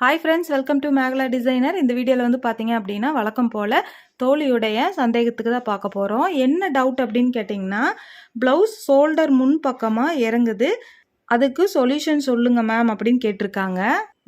Hi friends welcome to Megala designer இந்த வீடியோவில் வந்து பார்த்தீங்க அப்படின்னா வழக்கம் போல் தோழியுடைய சந்தேகத்துக்கு தான் பார்க்க போகிறோம் என்ன டவுட் அப்படின்னு கேட்டிங்கன்னா ப்ளவுஸ் ஷோல்டர் முன் பக்கமாக இறங்குது. அதுக்கு சொல்யூஷன் சொல்லுங்கள் மேம் அப்படின்னு கேட்டிருக்காங்க.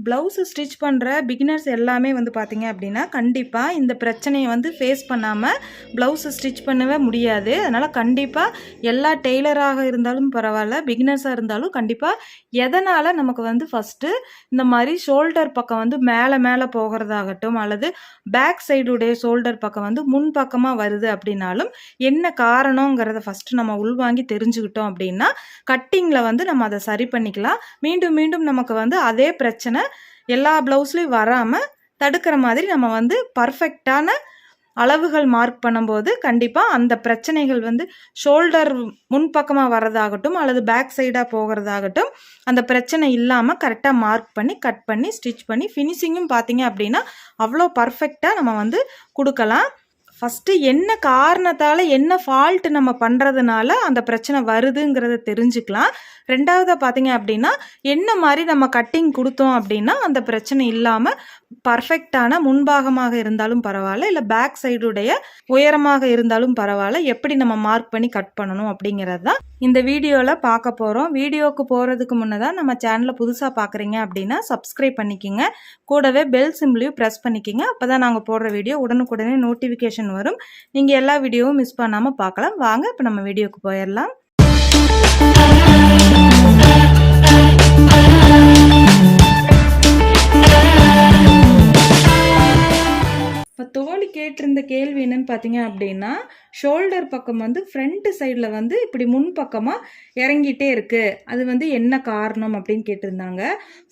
ப்ளவுஸு ஸ்டிச் பண்ணுற பிகினர்ஸ் எல்லாமே வந்து பார்த்தீங்க அப்படின்னா கண்டிப்பாக இந்த பிரச்சனையை வந்து ஃபேஸ் பண்ணாமல் ப்ளவுஸு ஸ்டிச் பண்ணவே முடியாது. அதனால் கண்டிப்பாக எல்லா டெய்லராக இருந்தாலும் பரவாயில்ல பிகினர்ஸாக இருந்தாலும் கண்டிப்பாக எதனால் நமக்கு வந்து ஃபஸ்ட்டு இந்த மாதிரி ஷோல்டர் பக்கம் வந்து மேலே மேலே போகிறதாகட்டும் அல்லது பேக் சைடுடைய ஷோல்டர் பக்கம் வந்து முன் பக்கமாக வருது அப்படின்னாலும் என்ன காரணங்கிறத ஃபஸ்ட்டு நம்ம உள்வாங்கி தெரிஞ்சுக்கிட்டோம் அப்படின்னா கட்டிங்கில் வந்து நம்ம அதை சரி பண்ணிக்கலாம். மீண்டும் மீண்டும் நமக்கு வந்து அதே பிரச்சனை எல்லா ப்ளவுஸ்லேயும் வராமல் தடுக்கிற மாதிரி நம்ம வந்து பர்ஃபெக்டான அளவுகள் மார்க் பண்ணும்போது கண்டிப்பாக அந்த பிரச்சனைகள் வந்து ஷோல்டர் முன்பக்கமாக வர்றதாகட்டும் அல்லது பேக் சைடாக போகிறதாகட்டும் அந்த பிரச்சனை இல்லாமல் கரெக்டாக மார்க் பண்ணி கட் பண்ணி ஸ்டிச் பண்ணி ஃபினிஷிங்கும் பார்த்தீங்க அப்படின்னா அவ்வளோ பர்ஃபெக்டாக நம்ம வந்து கொடுக்கலாம். ஃபஸ்ட்டு என்ன காரணத்தால் என்ன ஃபால்ட் நம்ம பண்ணுறதுனால அந்த பிரச்சனை வருதுங்கிறத தெரிஞ்சுக்கலாம். ரெண்டாவதாக பார்த்தீங்க அப்படின்னா என்ன மாதிரி நம்ம கட்டிங் கொடுத்தோம் அப்படின்னா அந்த பிரச்சனை இல்லாமல் பர்ஃபெக்டான முன்பாகமாக இருந்தாலும் பரவாயில்ல இல்லை பேக் சைடுடைய உயரமாக இருந்தாலும் பரவாயில்ல எப்படி நம்ம மார்க் பண்ணி கட் பண்ணணும் அப்படிங்கிறது தான் இந்த வீடியோவில் பார்க்க போகிறோம் வீடியோவுக்கு போகிறதுக்கு முன்னதாக நம்ம சேனலை புதுசாக பார்க்குறீங்க அப்படின்னா சப்ஸ்கிரைப் பண்ணிக்கிங்க. கூடவே பெல் சிம்பிளையும் ப்ரெஸ் பண்ணிக்கிங்க. அப்போ தான் நாங்கள் போடுற வீடியோ உடனுக்குடனே நோட்டிஃபிகேஷன் வரும். நீங்கள் எல்லா வீடியோவும் மிஸ் பண்ணாமல் பார்க்கலாம். வாங்க இப்போ நம்ம வீடியோவுக்கு போயிடலாம். பார்த்தீங்க அப்படின்னா ஷோல்டர் பக்கம் வந்து ஃப்ரண்ட் சைடில் வந்து இப்படி முன் பக்கமாக இறங்கிட்டே இருக்குது அது வந்து என்ன காரணம் அப்படின்னு கேட்டிருந்தாங்க.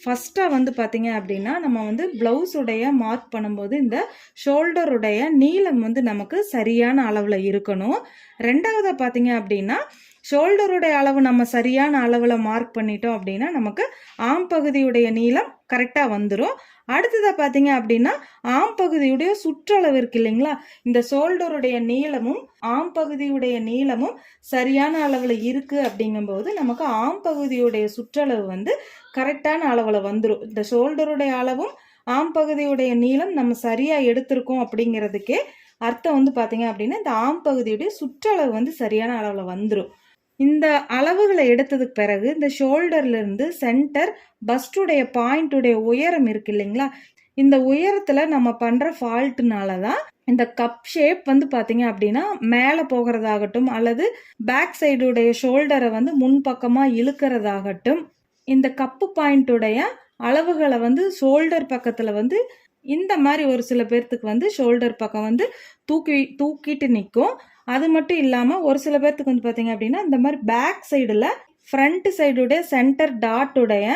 ஃபஸ்ட்டாக வந்து பார்த்தீங்க அப்படின்னா நம்ம வந்து ப்ளவுஸுடைய மார்க் பண்ணும்போது இந்த ஷோல்டருடைய நீளம் வந்து நமக்கு சரியான அளவில் இருக்கணும். ரெண்டாவதாக பார்த்தீங்க அப்படின்னா ஷோல்டருடைய அளவு நம்ம சரியான அளவில் மார்க் பண்ணிட்டோம் அப்படின்னா நமக்கு ஆம் பகுதியுடைய நீளம் கரெக்டாக வந்துடும் அடுத்ததாக பார்த்தீங்க அப்படின்னா ஆம் பகுதியுடைய சுற்றளவு இருக்கு இல்லைங்களா? இந்த ஷோல்டருடைய நீளமும் ஆம் பகுதியுடைய நீளமும் சரியான அளவில் இருக்குது அப்படிங்கும்போது நமக்கு ஆம் பகுதியுடைய சுற்றளவு வந்து கரெக்டான அளவில் வந்துடும் இந்த ஷோல்டருடைய அளவும் ஆம் பகுதியுடைய நீளம் நம்ம சரியாக எடுத்திருக்கோம் அப்படிங்கிறதுக்கே அர்த்தம் வந்து பார்த்தீங்க அப்படின்னா இந்த ஆம் பகுதியுடைய சுற்றளவு வந்து சரியான அளவில் வந்துடும் இந்த அளவுகளை எடுத்ததுக்கு பிறகு இந்த ஷோல்டர்லேருந்து சென்டர் பஸ்டுடைய பாயிண்ட்டுடைய உயரம் இருக்கு இல்லைங்களா? இந்த உயரத்தில் நம்ம பண்ணுற ஃபால்ட்டுனால தான் இந்த கப் ஷேப் வந்து பார்த்தீங்க அப்படின்னா மேலே போகிறதாகட்டும் அல்லது பேக் சைடுடைய ஷோல்டரை வந்து முன்பக்கமாக இழுக்கிறதாகட்டும் இந்த கப்பு பாயிண்ட்டுடைய அளவுகளை வந்து ஷோல்டர் பக்கத்தில் வந்து இந்த மாதிரி ஒரு சில பேர்த்துக்கு வந்து ஷோல்டர் பக்கம் வந்து தூக்கி தூக்கிட்டு நிற்கும் அது மட்டும் இல்லாமல் ஒரு சில பேர்த்துக்கு வந்து பார்த்தீங்க அப்படின்னா இந்த மாதிரி பேக் சைடில் ஃப்ரண்ட் சைடுடைய சென்டர் டாட்டுடைய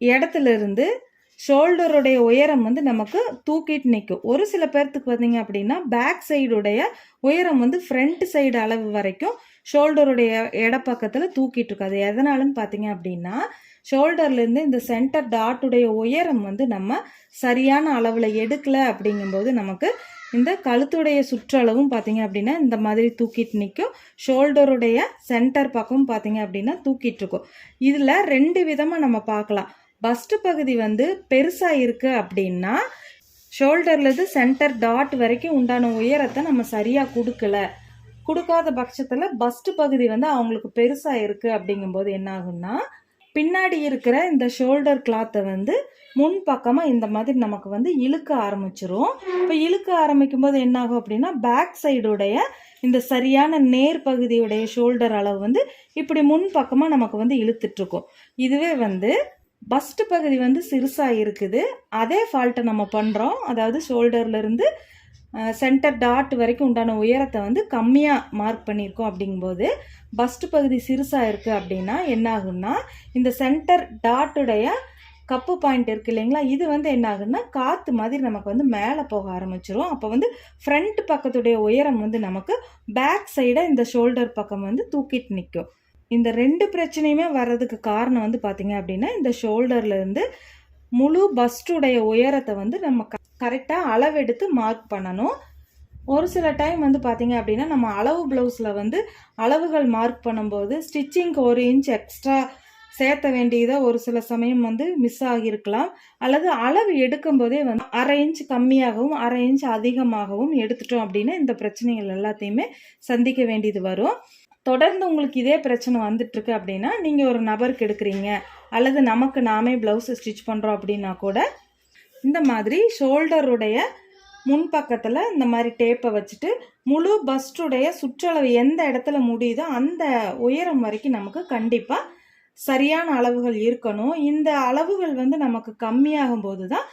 இடத்துல இருந்து ஷோல்டருடைய உயரம் வந்து நமக்கு தூக்கிட்டு நிற்கும் ஒரு சில பேர்த்துக்கு பார்த்தீங்க அப்படின்னா பேக் சைடுடைய உயரம் வந்து ஃப்ரண்ட் சைடு அளவு வரைக்கும் ஷோல்டருடைய இடப்பக்கத்தில் தூக்கிட்டு இருக்கு அது எதனாலும் பார்த்தீங்க அப்படின்னா ஷோல்டர்லேருந்து இந்த சென்டர் டாட்டுடைய உயரம் வந்து நம்ம சரியான அளவில் எடுக்கலை அப்படிங்கும்போது நமக்கு இந்த கழுத்துடைய சுற்றளவும் பார்த்தீங்க அப்படின்னா இந்த மாதிரி தூக்கிட்டு நிற்கும். ஷோல்டருடைய சென்டர் பக்கமும் பார்த்தீங்க அப்படின்னா தூக்கிட்டு இருக்கும். இதில் ரெண்டு விதமாக நம்ம பார்க்கலாம். பஸ்ட் பகுதி வந்து பெருசாக இருக்குது அப்படின்னா ஷோல்டர்லேருந்து சென்டர் டாட் வரைக்கும் உண்டான உயரத்தை நம்ம சரியாக கொடுக்கல. கொடுக்காத பட்சத்தில் பஸ்ட் பகுதி வந்து அவங்களுக்கு பெருசாக இருக்குது அப்படிங்கும்போது என்னாகும்னா பின்னாடி இருக்கிற இந்த ஷோல்டர் கிளாத்தை வந்து முன் பக்கமாக இந்த மாதிரி நமக்கு வந்து இழுக்க ஆரம்பிச்சிரும். இப்போ இழுக்க ஆரம்பிக்கும் போது என்னாகும் அப்படின்னா பேக் சைடுடைய இந்த சரியான நேர் பகுதியுடைய ஷோல்டர் அளவு வந்து இப்படி முன் பக்கமாக நமக்கு வந்து இழுத்துட்ருக்கோம் இதுவே வந்து பஸ்ட் பகுதி வந்து சிறுசாக இருக்குது. அதே ஃபால்ட்டை நம்ம பண்ணுறோம் அதாவது ஷோல்டர்லேருந்து சென்டர் டாட் வரைக்கும் உண்டான உயரத்தை வந்து கம்மியாக மார்க் பண்ணியிருக்கோம் அப்படிங்கும்போது பஸ்ட் பகுதி சிறுசாக இருக்குது அப்படின்னா என்ன ஆகும்னா இந்த சென்டர் டாட்டுடைய கப்பு பாயிண்ட் இருக்குது இல்லைங்களா? இது வந்து என்ன ஆகுன்னா காற்று மாதிரி நமக்கு வந்து மேலே போக ஆரம்பிச்சிரும். அப்போ வந்து ஃப்ரண்ட் பக்கத்துடைய உயரம் வந்து நமக்கு பேக் சைடை இந்த ஷோல்டர் பக்கம் வந்து தூக்கிட்டு நிற்கும். இந்த ரெண்டு பிரச்சனையுமே வர்றதுக்கு காரணம் வந்து பார்த்தீங்க அப்படின்னா இந்த ஷோல்டர்லேருந்து முழு பஸ்டுடைய உயரத்தை வந்து நம்ம கரெக்டாக அளவெடுத்து மார்க் பண்ணணும். ஒரு சில டைம் வந்து பார்த்தீங்க அப்படின்னா நம்ம அளவு ப்ளவுஸில் வந்து அளவுகள் மார்க் பண்ணும்போது ஸ்டிச்சிங்க்கு ஒரு இன்ச் எக்ஸ்ட்ரா சேர்த்த வேண்டியதை ஒரு சில சமயம் வந்து மிஸ் ஆகியிருக்கலாம். அல்லது அளவு எடுக்கும் போதே வந்து அரை இன்ச் கம்மியாகவும் அரை இன்ச் அதிகமாகவும் எடுத்துட்டோம் அப்படின்னா இந்த பிரச்சனைகள் எல்லாத்தையுமே சந்திக்க வேண்டியது வரும். தொடர்ந்து உங்களுக்கு இதே பிரச்சனை வந்துட்டுருக்கு அப்படின்னா நீங்கள் ஒரு நபருக்கு எடுக்கிறீங்க அல்லது நமக்கு நாமே ப்ளவுஸ் ஸ்டிச் பண்ணுறோம் அப்படின்னா கூட இந்த மாதிரி ஷோல்டருடைய முன்பக்கத்தில் இந்த மாதிரி டேப்பை வச்சுட்டு முழு பஸ்டுடைய சுற்றளவு எந்த இடத்துல முடியுதோ அந்த உயரம் வரைக்கும் நமக்கு கண்டிப்பாக சரியான அளவுகள் இருக்கணும். இந்த அளவுகள் வந்து நமக்கு கம்மியாகும் போது தான்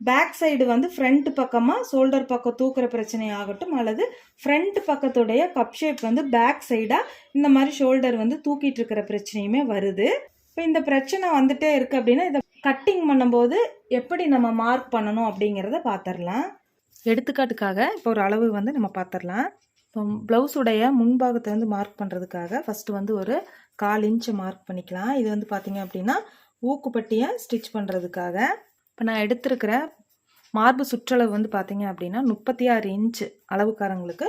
பேக் சைடு வந்து ஃப்ரண்ட் பக்கமாக ஷோல்டர் பக்கம் தூக்குற பிரச்சனை ஆகட்டும் அல்லது ஃப்ரண்ட் பக்கத்துடைய கப் ஷேப் வந்து பேக் சைடாக இந்த மாதிரி ஷோல்டர் வந்து தூக்கிட்டு இருக்கிற பிரச்சனையுமே வருது. இப்போ இந்த பிரச்சனை வந்துட்டே இருக்குது அப்படின்னா இதை கட்டிங் பண்ணும்போது எப்படி நம்ம மார்க் பண்ணணும் அப்படிங்கிறத பார்த்துடலாம் எடுத்துக்காட்டுக்காக இப்போ ஒரு அளவு வந்து நம்ம பார்த்துடலாம் இப்போ ப்ளவுஸுடைய முன்பாகத்தை வந்து மார்க் பண்ணுறதுக்காக ஃபஸ்ட்டு வந்து ஒரு கால் இன்ச்சு மார்க் பண்ணிக்கலாம். இது வந்து பார்த்தீங்க அப்படின்னா ஊக்குப்பட்டியை ஸ்டிச் பண்ணுறதுக்காக இப்போ நான் எடுத்திருக்கிற மார்பு சுற்றளவு வந்து பார்த்தீங்க அப்படின்னா முப்பத்தி ஆறு இன்ச்சு அளவுக்காரங்களுக்கு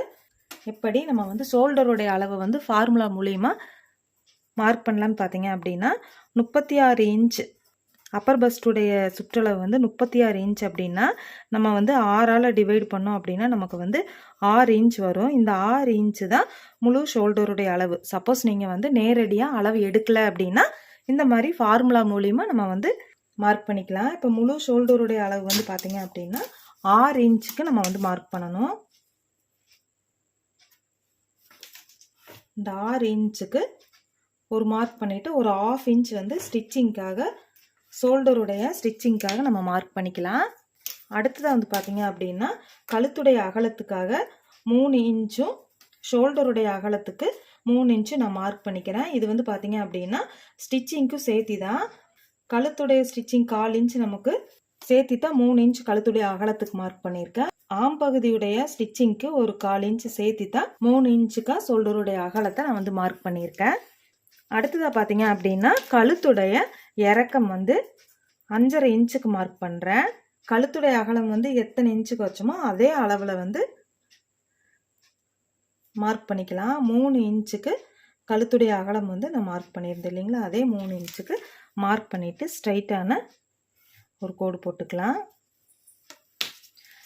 எப்படி நம்ம வந்து ஷோல்டருடைய அளவை வந்து ஃபார்முலா மூலிமா மார்க் பண்ணலான்னு பார்த்தீங்க அப்படின்னா முப்பத்தி ஆறு இன்ச் அப்பர் பஸ்டுடைய சுற்றளவு வந்து முப்பத்தி ஆறு இன்ச் அப்படின்னா நம்ம வந்து ஆறால் டிவைட் பண்ணோம் அப்படின்னா நமக்கு வந்து ஆறு இன்ச் வரும். இந்த ஆறு இன்ச்சு தான் முழு ஷோல்டருடைய அளவு. சப்போஸ் நீங்கள் வந்து நேரடியாக அளவு எடுக்கல அப்படின்னா இந்த மாதிரி ஃபார்முலா மூலிமா நம்ம வந்து மார்க் பண்ணிக்கலாம். இப்போ முழு ஷோல்டருடைய அளவு வந்து பார்த்தீங்க அப்படின்னா ஆறு இன்ச்சுக்கு நம்ம வந்து மார்க் பண்ணணும். இந்த ஆறு இன்ச்சுக்கு ஒரு மார்க் பண்ணிவிட்டு ஒரு ஆஃப் இன்ச் வந்து ஸ்டிச்சிங்க்காக ஷோல்டருடைய ஸ்டிச்சிங்க்காக நம்ம மார்க் பண்ணிக்கலாம். அடுத்ததாக வந்து பார்த்தீங்க அப்படின்னா கழுத்துடைய அகலத்துக்காக மூணு இன்ச்சும் ஷோல்டருடைய அகலத்துக்கு மூணு இன்ச்சு நான் மார்க் பண்ணிக்கிறேன். இது வந்து பார்த்தீங்க அப்படின்னா ஸ்டிச்சிங்க்கும் சேர்த்தி தான் கழுத்துடைய ஸ்டிச்சிங் கால் இன்ச்சு நமக்கு சேர்த்தி தான் மூணு இன்ச் கழுத்துடைய அகலத்துக்கு மார்க் பண்ணியிருக்கேன். ஆம் பகுதியுடைய ஸ்டிச்சிங்க்கு ஒரு கால் இன்ச் சேர்த்தி தான் மூணு இன்ச்சுக்காக ஷோல்டருடைய அகலத்தை நான் வந்து மார்க் பண்ணியிருக்கேன். அடுத்ததாக பார்த்தீங்க அப்படின்னா கழுத்துடைய இறக்கம் வந்து அஞ்சரை இன்ச்சுக்கு மார்க் பண்ணுறேன் கழுத்துடைய அகலம் வந்து எத்தனை இன்ச்சுக்கு வச்சோமோ அதே அளவில் வந்து மார்க் பண்ணிக்கலாம். மூணு இன்ச்சுக்கு கழுத்துடைய அகலம் வந்து நான் மார்க் பண்ணியிருந்தேன் இல்லைங்களா? அதே மூணு இன்ச்சுக்கு மார்க் பண்ணிவிட்டு ஸ்ட்ரைட்டான ஒரு கோடு போட்டுக்கலாம்.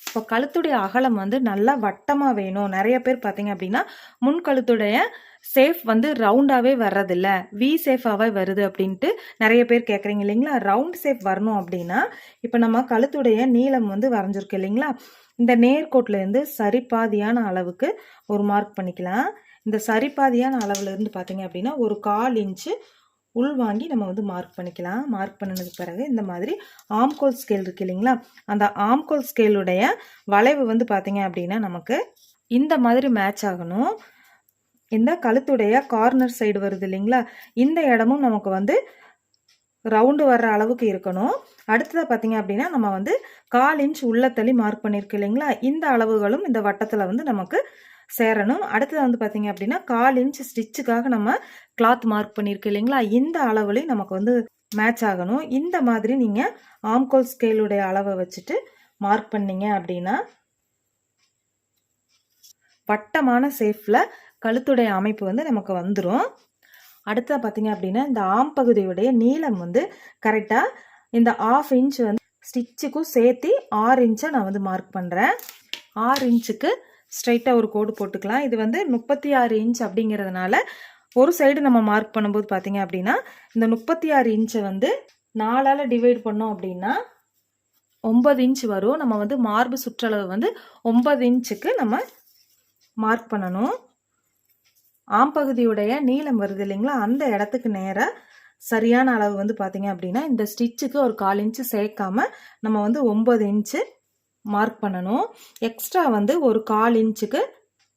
இப்போ கழுத்துடைய அகலம் வந்து நல்லா வட்டமாக வேணும். நிறைய பேர் பார்த்தீங்க அப்படின்னா முன் கழுத்துடைய சேஃப் வந்து ரவுண்டாகவே வர்றதில்ல. வி சேஃபாகவே வருது அப்படின்ட்டு நிறைய பேர் கேட்குறீங்க இல்லைங்களா? ரவுண்ட் சேஃப் வரணும் அப்படின்னா இப்போ நம்ம கழுத்துடைய நீளம் வந்து வரைஞ்சிருக்கு இல்லைங்களா? இந்த நேர்கோட்டிலேருந்து சரிபாதியான அளவுக்கு ஒரு மார்க் பண்ணிக்கலாம். இந்த சரிபாதியான அளவுலேருந்து பார்த்தீங்க அப்படின்னா ஒரு கால் இன்ச்சு உள் வாங்கி நம்ம வந்து மார்க் பண்ணிக்கலாம். மார்க் பண்ணினதுக்கு பிறகு இந்த மாதிரி ஆம்கோல் ஸ்கேல் இருக்கு இல்லைங்களா? அந்த ஆம்கோல் ஸ்கேலுடைய வளைவு வந்து பார்த்தீங்க அப்படின்னா நமக்கு இந்த மாதிரி மேட்ச் ஆகணும். இந்த கழுத்துடைய கார்னர் சைடு வருது இல்லைங்களா? இந்த இடமும் நமக்கு வந்து ரவுண்டு வர்ற அளவுக்கு இருக்கணும். அடுத்ததாக பார்த்தீங்க அப்படின்னா நம்ம வந்து கால் இன்ச் உள்ளத்தள்ளி மார்க் பண்ணியிருக்கு இல்லைங்களா? இந்த அளவுகளும் இந்த வட்டத்தில் வந்து நமக்கு சேரணும். அடுத்தது வந்து பார்த்தீங்க அப்படின்னா கால் இன்ச் ஸ்டிச்சுக்காக நம்ம கிளாத் மார்க் பண்ணியிருக்கு இல்லைங்களா? இந்த அளவுலையும் நமக்கு வந்து மேட்ச் ஆகணும். இந்த மாதிரி நீங்கள் ஆம்கோல் ஸ்கேலுடைய அளவை வச்சுட்டு மார்க் பண்ணீங்க அப்படின்னா வட்டமான சேஃபில் கழுத்துடைய அமைப்பு வந்து நமக்கு வந்துடும் அடுத்தது பார்த்தீங்க அப்படின்னா இந்த ஆம் பகுதியுடைய நீளம் வந்து கரெக்டாக இந்த ஆஃப் இன்ச் வந்து ஸ்டிச்சுக்கும் சேர்த்து ஆறு இன்ச்சை நான் வந்து மார்க் பண்ணுறேன் ஆறு இன்ச்சுக்கு ஸ்ட்ரைட்டாக ஒரு கோடு போட்டுக்கலாம். இது வந்து முப்பத்தி ஆறு இன்ச் அப்படிங்கிறதுனால ஒரு சைடு நம்ம மார்க் பண்ணும்போது பார்த்தீங்க அப்படின்னா இந்த முப்பத்தி ஆறு இன்ச்சை வந்து நாலால் டிவைட் பண்ணோம் அப்படின்னா ஒம்பது இன்ச் வரும். நம்ம வந்து மார்பு சுற்றளவு வந்து ஒம்பது இன்ச்சுக்கு நம்ம மார்க் பண்ணணும். ஆம்பகுதியுடைய நீளம் வருது இல்லைங்களா? அந்த இடத்துக்கு நேராக சரியான அளவு வந்து பார்த்தீங்க அப்படின்னா இந்த ஸ்டிச்சுக்கு ஒரு கால் இன்ச்சு சேர்க்காம நம்ம வந்து ஒம்பது இன்ச்சு மார்க் பண்ணணும். எக்ஸ்ட்ரா வந்து ஒரு கால் இன்ச்சுக்கு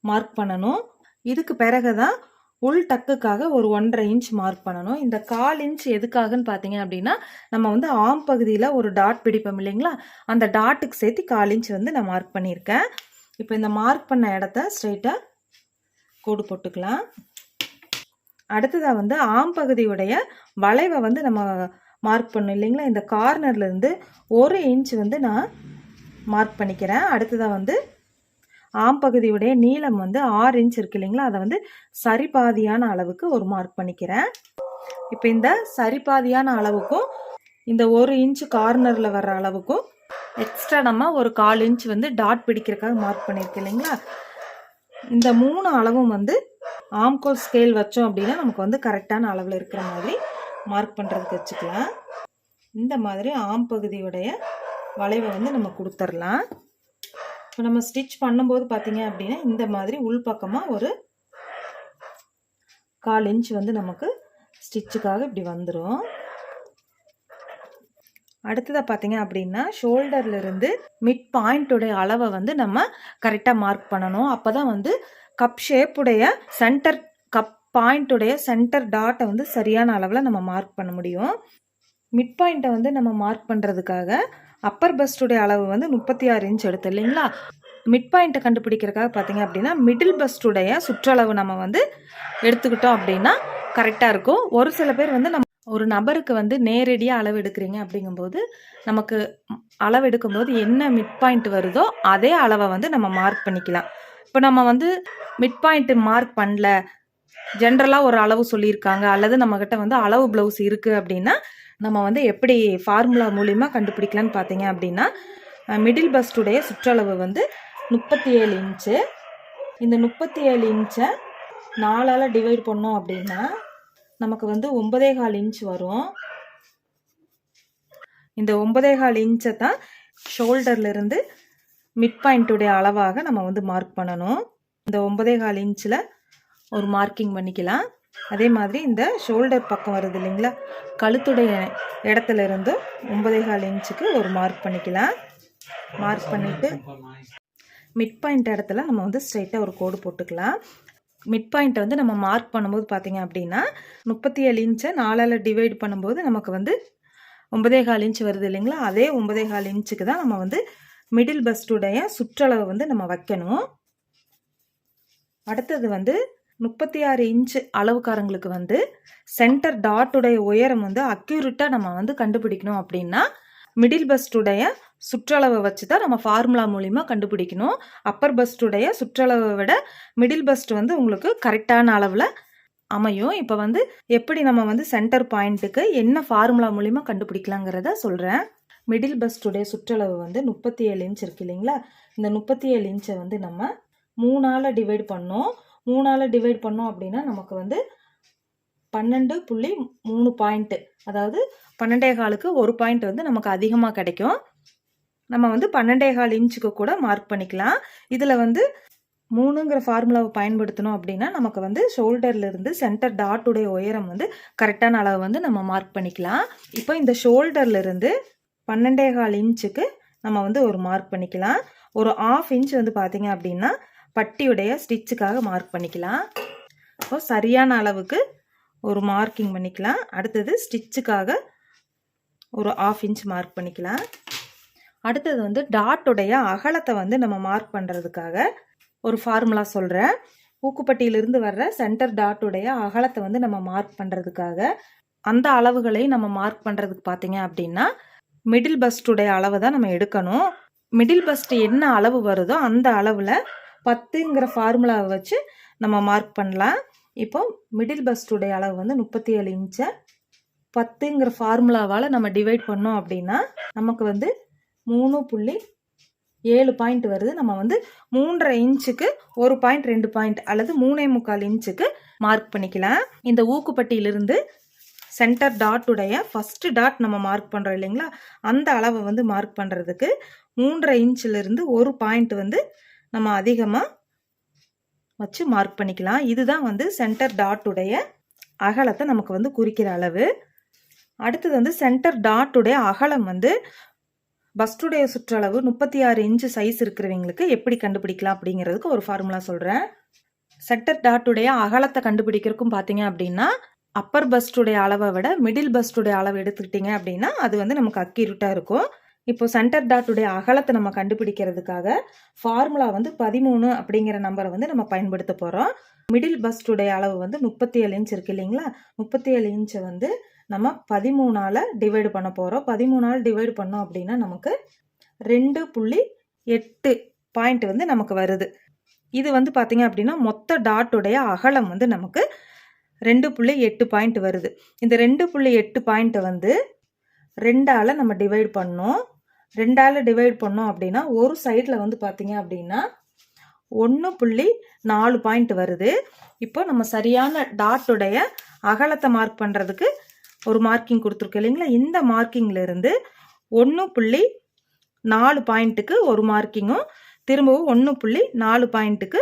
மார்க் பண்ணணும். இதுக்கு பிறகு தான் உள் டக்குக்காக ஒரு ஒன்றரை இன்ச் மார்க் பண்ணணும். இந்த கால் இன்ச் எதுக்காகன்னு பார்த்தீங்க அப்படின்னா நம்ம வந்து ஆம் பகுதியில் ஒரு டாட் பிடிப்போம் இல்லைங்களா? அந்த டாட்டுக்கு சேர்த்து கால் இன்ச் வந்து நான் மார்க் பண்ணியிருக்கேன். இப்போ இந்த மார்க் பண்ண இடத்த ஸ்ட்ரைட்டாக கூடு போட்டுக்கலாம். அடுத்ததாக வந்து ஆம் பகுதியுடைய வளைவை வந்து நம்ம மார்க் பண்ணோம் இல்லைங்களா? இந்த கார்னர்லேருந்து ஒரு இன்ச் வந்து நான் மார்க் பண்ணிக்கிறேன். அடுத்ததாக வந்து ஆம் பகுதியுடைய நீளம் வந்து ஆறு இன்ச் இருக்கு இல்லைங்களா? அதை வந்து சரிபாதியான அளவுக்கு ஒரு மார்க் பண்ணிக்கிறேன். இப்போ இந்த சரிபாதியான அளவுக்கும் இந்த ஒரு இன்ச் கார்னரில் வர்ற அளவுக்கும் எக்ஸ்ட்ரா நம்ம ஒரு கால் இன்ச் வந்து டாட் பிடிக்கிறதுக்காக மார்க் பண்ணியிருக்கு இல்லைங்களா? இந்த மூணு அளவும் வந்து ஆம்கோல் ஸ்கேல் வச்சோம் அப்படின்னா நமக்கு வந்து கரெக்டான அளவில் இருக்கிற மாதிரி மார்க் பண்ணுறதுக்கு வச்சுக்கலாம். இந்த மாதிரி ஆம் பகுதியுடைய வளைவை வந்து நம்ம கொடுத்துர்லாம் இப்போ நம்ம ஸ்டிச் பண்ணும்போது பார்த்தீங்க அப்படின்னா இந்த மாதிரி உள்பக்கமாக ஒரு கால் இன்ச் வந்து நமக்கு ஸ்டிச்சுக்காக இப்படி வந்துடும் அடுத்ததாக பார்த்தீங்க அப்படின்னா ஷோல்டர்லேருந்து மிட் பாயிண்ட்டுடைய அளவை வந்து நம்ம கரெக்டாக மார்க் பண்ணணும். அப்போ தான் வந்து கப் ஷேப்புடைய சென்டர் கப் பாயிண்ட்டுடைய சென்டர் டாட்டை வந்து சரியான அளவில் நம்ம மார்க் பண்ண முடியும். மிட் பாயிண்ட்டை வந்து நம்ம மார்க் பண்ணுறதுக்காக அப்பர் பஸ்டுடைய அளவு வந்து முப்பத்தி ஆறு இன்ச் எடுத்து இல்லைங்களா? மிட் பாயிண்ட்டை கண்டுபிடிக்கிறதுக்காக பார்த்தீங்க அப்படின்னா மிடில் பஸ்டுடைய சுற்றளவு நம்ம வந்து எடுத்துக்கிட்டோம் அப்படின்னா கரெக்டாக இருக்கும். ஒரு சில பேர் வந்து நம்ம ஒரு நபருக்கு வந்து நேரடியாக அளவு எடுக்கிறீங்க அப்படிங்கும்போது நமக்கு அளவு எடுக்கும்போது என்ன மிட் பாயிண்ட் வருதோ அதே அளவை வந்து நம்ம மார்க் பண்ணிக்கலாம். இப்போ நம்ம வந்து மிட் பாயிண்ட் மார்க் பண்ணல. ஜென்ரலாக ஒரு அளவு சொல்லியிருக்காங்க அல்லது நம்மக்கிட்ட வந்து அளவு ப்ளவுஸ் இருக்குது அப்படின்னா நம்ம வந்து எப்படி ஃபார்முலா மூலிமா கண்டுபிடிக்கலான்னு பார்த்தீங்க அப்படின்னா மிடில் பஸ்டுடைய சுற்றளவு வந்து முப்பத்தி ஏழு இன்ச்சு இந்த முப்பத்தி ஏழு இன்ச்சை நாலால் டிவைட் பண்ணோம் அப்படின்னா நமக்கு வந்து ஒன்பதே கால் இன்ச் வரும். இந்த ஒன்பதே கால் இன்ச்சை தான் ஷோல்டர்லேருந்து மிட் பாயிண்ட்டுடைய அளவாக நம்ம வந்து மார்க் பண்ணணும். இந்த ஒன்பதே கால் இன்ச்சில் ஒரு மார்க்கிங் பண்ணிக்கலாம். அதே மாதிரி இந்த ஷோல்டர் பக்கம் வருது இல்லைங்களா? கழுத்துடைய இடத்துல இருந்து ஒன்பதே கால் இன்ச்சுக்கு ஒரு மார்க் பண்ணிக்கலாம். மார்க் பண்ணிவிட்டு மிட் பாயிண்ட் இடத்துல நம்ம வந்து ஸ்ட்ரைட்டாக ஒரு கோடு போட்டுக்கலாம். மிட் பாயிண்ட்டை வந்து நம்ம மார்க் பண்ணும்போது பார்த்தீங்க அப்படின்னா முப்பத்தி ஏழு இன்ச்சை நாலால் டிவைட் பண்ணும்போது நமக்கு வந்து ஒன்பதே கால் இன்ச் வருது இல்லைங்களா? அதே ஒன்பதே கால் இன்ச்சுக்கு தான் நம்ம வந்து மிடில் பஸ்டுடைய சுற்றளவை வந்து நம்ம வைக்கணும். அடுத்தது வந்து முப்பத்தி ஆறு இன்ச்சு அளவுக்காரங்களுக்கு வந்து சென்டர் டாட்டுடைய உயரம் வந்து அக்யூரேட்டாக நம்ம வந்து கண்டுபிடிக்கணும் அப்படின்னா மிடில் பஸ்டுடைய சுற்றளவை வச்சு தான் நம்ம ஃபார்முலா மூலிமா கண்டுபிடிக்கணும். அப்பர் பஸ்டுடைய சுற்றளவை விட மிடில் பஸ்ட் வந்து உங்களுக்கு கரெக்டான அளவில் அமையும். இப்போ வந்து எப்படி நம்ம வந்து சென்டர் பாயிண்ட்டுக்கு என்ன ஃபார்முலா மூலிமா கண்டுபிடிக்கலாங்கிறத சொல்கிறேன் மிடில் பஸ்டுடைய சுற்றளவு வந்து முப்பத்தி ஏழு இன்ச் இருக்கு இல்லைங்களா? இந்த முப்பத்தி ஏழு இன்ச்சை வந்து நம்ம மூணால் டிவைட் பண்ணோம். மூணால் டிவைட் பண்ணோம் அப்படின்னா நமக்கு வந்து பன்னெண்டு புள்ளி மூணு பாயிண்ட்டு அதாவது பன்னெண்டே காலுக்கு ஒரு பாயிண்ட் வந்து நமக்கு அதிகமாக கிடைக்கும். நம்ம வந்து பன்னெண்டே கால் இன்ச்சுக்கு கூட மார்க் பண்ணிக்கலாம். இதில் வந்து மூணுங்கிற ஃபார்முலாவை பயன்படுத்தணும் அப்படின்னா நமக்கு வந்து ஷோல்டர்லேருந்து சென்டர் டாட்டுடைய உயரம் வந்து கரெக்டான அளவு வந்து நம்ம மார்க் பண்ணிக்கலாம். இப்போ இந்த ஷோல்டர்லேருந்து பன்னெண்டே கால் இன்ச்சுக்கு நம்ம வந்து ஒரு மார்க் பண்ணிக்கலாம். ஒரு ஆஃப் இன்ச் வந்து பார்த்தீங்க அப்படின்னா பட்டியுடைய ஸ்டிச்சுக்காக மார்க் பண்ணிக்கலாம். இப்போ சரியான அளவுக்கு ஒரு மார்க்கிங் பண்ணிக்கலாம். அடுத்தது ஸ்டிச்சுக்காக ஒரு ஆஃப் இன்ச் மார்க் பண்ணிக்கலாம். அடுத்தது வந்து டாட்டுடைய அகலத்தை வந்து நம்ம மார்க் பண்ணுறதுக்காக ஒரு ஃபார்முலா சொல்கிறேன் ஊக்குப்பட்டியிலிருந்து வர்ற சென்டர் டாட்டுடைய அகலத்தை வந்து நம்ம மார்க் பண்ணுறதுக்காக அந்த அளவுகளை நம்ம மார்க் பண்ணுறதுக்கு பார்த்தீங்க அப்படின்னா மிடில் பஸ்டுடைய அளவை தான் நம்ம எடுக்கணும். மிடில் பஸ்ட் என்ன அளவு வருதோ அந்த அளவில் பத்துங்கிற ஃபார்முலாவை வச்சு நம்ம மார்க் பண்ணலாம். இப்போ மிடில் பஸ்டுடைய அளவு வந்து முப்பத்தி ஏழு இன்ச்சை பத்துங்கிற ஃபார்முலாவால் நம்ம டிவைட் பண்ணோம் அப்படின்னா நமக்கு வந்து மூணு புள்ளி ஏழு பாயிண்ட் வருது. நம்ம வந்து மூன்றரை இன்ச்சுக்கு ஒரு பாயிண்ட் ரெண்டு பாயிண்ட் அல்லது மூணே முக்கால் இன்ச்சுக்கு மார்க் பண்ணிக்கலாம். இந்த ஊக்குப்பட்டியிலிருந்து சென்டர் டாட்டுடைய ஃபஸ்ட்டு டாட் நம்ம மார்க் பண்ணுறோம் இல்லைங்களா? அந்த அளவை வந்து மார்க் பண்ணுறதுக்கு மூன்றரை இன்ச்சிலிருந்து ஒரு பாயிண்ட் வந்து நம்ம அதிகமாக வச்சு மார்க் பண்ணிக்கலாம். இதுதான் வந்து சென்டர் டாட்டுடைய அகலத்தை நமக்கு வந்து குறிக்கிற அளவு. அடுத்தது வந்து சென்டர் டாட்டுடைய அகலம் வந்து பஸ்டுடைய சுற்றளவு முப்பத்தி ஆறு இன்ச்சு சைஸ் இருக்கிறவங்களுக்கு எப்படி கண்டுபிடிக்கலாம் அப்படிங்கிறதுக்கு ஒரு ஃபார்முலா சொல்கிறேன் சென்டர் டாட்டுடைய அகலத்தை கண்டுபிடிக்கிறதுக்கும் பார்த்தீங்க அப்படின்னா அப்பர் பஸ்டுடைய அளவை விட மிடில் பஸ்டுடைய அளவு எடுத்துக்கிட்டிங்க அப்படின்னா அது வந்து நமக்கு அக்யூரேட்டாக இருக்கும். இப்போ சென்டர் டாட்டுடைய அகலத்தை நம்ம கண்டுபிடிக்கிறதுக்காக ஃபார்முலா வந்து பதிமூணு அப்படிங்கிற நம்பரை வந்து நம்ம பயன்படுத்த போகிறோம் மிடில் பஸ்டுடைய அளவு வந்து முப்பத்தி ஏழு இன்ச் இருக்கு இல்லைங்களா? முப்பத்தி ஏழு இன்ச்சை வந்து நம்ம பதிமூணால் டிவைடு பண்ண போகிறோம் பதிமூணால் டிவைடு பண்ணோம் அப்படின்னா நமக்கு ரெண்டு புள்ளி எட்டு பாயிண்ட் வந்து நமக்கு வருது. இது வந்து பார்த்திங்க அப்படின்னா மொத்த டாட்டுடைய அகலம் வந்து நமக்கு ரெண்டு புள்ளி எட்டு பாயிண்ட் வருது. இந்த ரெண்டு புள்ளி எட்டு பாயிண்ட்டை வந்து ரெண்டால் நம்ம டிவைட் பண்ணோம். ரெண்டால் டிவைட் பண்ணோம் அப்படின்னா ஒரு சைடில் வந்து பார்த்திங்க அப்படின்னா ஒன்று புள்ளி நாலு பாயிண்ட் வருது. இப்போ நம்ம சரியான டாட்டுடைய அகலத்தை மார்க் பண்ணுறதுக்கு ஒரு மார்க்கிங் கொடுத்துருக்கோம் இல்லைங்களா? இந்த மார்க்கிங்லேருந்து ஒன்று புள்ளி நாலு பாயிண்ட்டுக்கு ஒரு மார்க்கிங்கும் திரும்பவும் ஒன்று புள்ளி நாலு பாயிண்ட்டுக்கு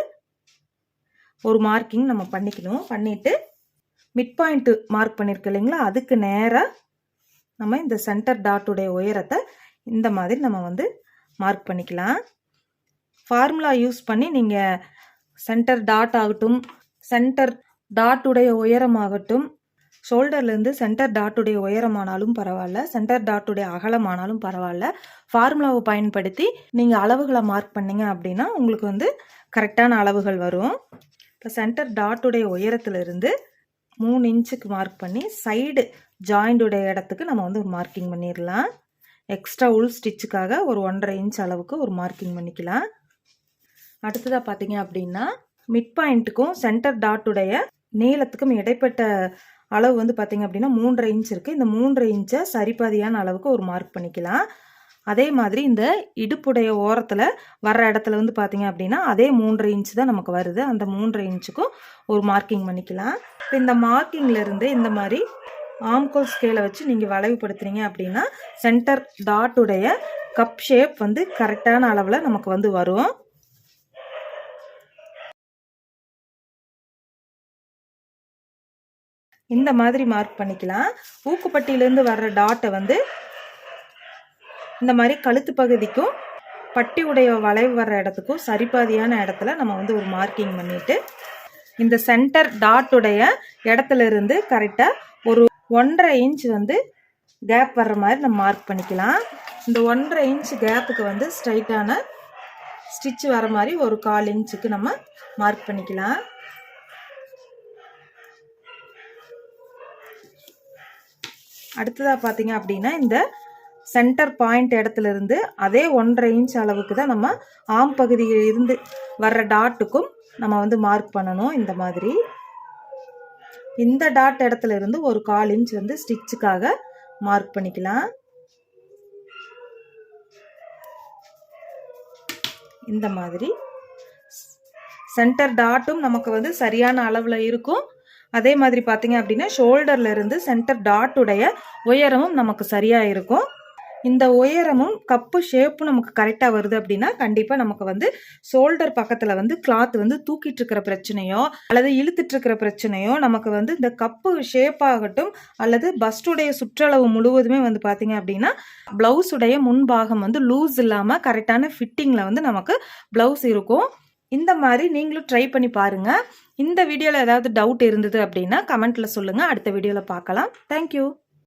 ஒரு மார்க்கிங் நம்ம பண்ணிக்கணும். பண்ணிவிட்டு மிட் பாயிண்ட்டு மார்க் பண்ணியிருக்கோம் இல்லைங்களா? அதுக்கு நேராக நம்ம இந்த சென்டர் டாட்டுடைய உயரத்தை இந்த மாதிரி நம்ம வந்து மார்க் பண்ணிக்கலாம். ஃபார்முலா யூஸ் பண்ணி நீங்கள் சென்டர் டாட் ஆகட்டும் சென்டர் டாட்டுடைய உயரமாகட்டும் ஷோல்டர்லேருந்து சென்டர் டாட்டுடைய உயரமானாலும் பரவாயில்ல சென்டர் டாட்டுடைய அகலமானாலும் பரவாயில்ல. ஃபார்முலாவை பயன்படுத்தி நீங்கள் அளவுகளை மார்க் பண்ணீங்க அப்படின்னா உங்களுக்கு வந்து கரெக்டான அளவுகள் வரும். இப்போ சென்டர் டாட்டுடைய உயரத்துலேருந்து மூணு இன்ச்சுக்கு மார்க் பண்ணி சைடு ஜாயிண்டுடைய இடத்துக்கு நம்ம வந்து ஒரு மார்க்கிங் பண்ணிடலாம் எக்ஸ்ட்ரா உள் ஸ்டிச்சுக்காக ஒரு ஒன்றரை இன்ச் அளவுக்கு ஒரு மார்க்கிங் பண்ணிக்கலாம். அடுத்ததாக பார்த்தீங்க அப்படின்னா மிட் பாயிண்ட்டுக்கும் சென்டர் டாட்டுடைய நீளத்துக்கும் இடைப்பட்ட அளவு வந்து பார்த்திங்க அப்படின்னா மூன்றரை இன்ச் இருக்குது இந்த மூன்றரை இன்ச்சை சரிபாதியான அளவுக்கு ஒரு மார்க் பண்ணிக்கலாம். அதே மாதிரி இந்த இடுப்புடைய ஓரத்தில் வர்ற இடத்துல வந்து பார்த்திங்க அப்படின்னா அதே மூன்றரை இன்ச் தான் நமக்கு வருது. அந்த மூன்றரை இன்ச்சுக்கும் ஒரு மார்க்கிங் பண்ணிக்கலாம். இப்போ இந்த மார்க்கிங்லேருந்து இந்த மாதிரி ஆம்கோல் ஸ்கேலை வச்சு நீங்கள் வளைவுபடுத்துனீங்க அப்படின்னா சென்டர் டாட்டுடைய கப் ஷேப் வந்து கரெக்டான அளவில் நமக்கு வந்து வரும். இந்த மாதிரி மார்க் பண்ணிக்கலாம். ஊக்குப்பட்டியிலேருந்து வர்ற டாட்டை வந்து இந்த மாதிரி கழுத்து பகுதிக்கும் பட்டி உடைய வளைவு வர்ற இடத்துக்கும் சரிபாதியான இடத்துல நம்ம வந்து ஒரு மார்க்கிங் பண்ணிட்டு இந்த சென்டர் டாட்டுடைய இடத்துல இருந்து கரெக்டாக ஒரு ஒன்றரை இன்ச் வந்து கேப் வர்ற மாதிரி நம்ம மார்க் பண்ணிக்கலாம். இந்த ஒன்றரை இன்ச் கேப்புக்கு வந்து ஸ்ட்ரைட்டான ஸ்டிச் வர மாதிரி ஒரு கால் இன்ச்சுக்கு நம்ம மார்க் பண்ணிக்கலாம். அடுத்ததாக பார்த்தீங்க அப்படின்னா இந்த சென்டர் பாயிண்ட் இடத்துல இருந்து அதே ஒன்றரை இன்ச் அளவுக்கு தான் நம்ம ஆம் பகுதியில் இருந்து வர்ற டாட்டுக்கும் நம்ம வந்து மார்க் பண்ணணும் இந்த மாதிரி. இந்த டாட் இடத்துல இருந்து ஒரு கால் இன்ச் வந்து ஸ்டிச்சுக்காக மார்க் பண்ணிக்கலாம். இந்த மாதிரி. சென்டர் டாட்டும் நமக்கு வந்து சரியான அளவில் இருக்கும். அதே மாதிரி பார்த்தீங்க அப்படின்னா ஷோல்டர்ல இருந்து சென்டர் டாட்டுடைய உயரமும் நமக்கு சரியாக இருக்கும். இந்த உயரமும் கப்பு ஷேப்பும் நமக்கு கரெக்டாக வருது அப்படின்னா கண்டிப்பாக நமக்கு வந்து ஷோல்டர் பக்கத்தில் வந்து கிளாத் வந்து தூக்கிட்டு இருக்கிற பிரச்சனையோ அல்லது இழுத்துட்டு இருக்கிற பிரச்சனையோ நமக்கு வந்து இந்த கப்பு ஷேப்பாகட்டும் அல்லது பஸ்டுடைய சுற்றளவு முழுவதுமே வந்து பார்த்தீங்க அப்படின்னா ப்ளவுஸுடைய முன்பாகம் வந்து லூஸ் இல்லாமல் கரெக்டான ஃபிட்டிங்கில் வந்து நமக்கு ப்ளவுஸ் இருக்கும். இந்த மாதிரி நீங்களும் ட்ரை பண்ணி பாருங்கள் இந்த வீடியோவில் ஏதாவது டவுட் இருந்தது அப்படின்னா கமெண்ட்டில் சொல்லுங்கள் அடுத்த வீடியோவில் பார்க்கலாம். தேங்க்யூ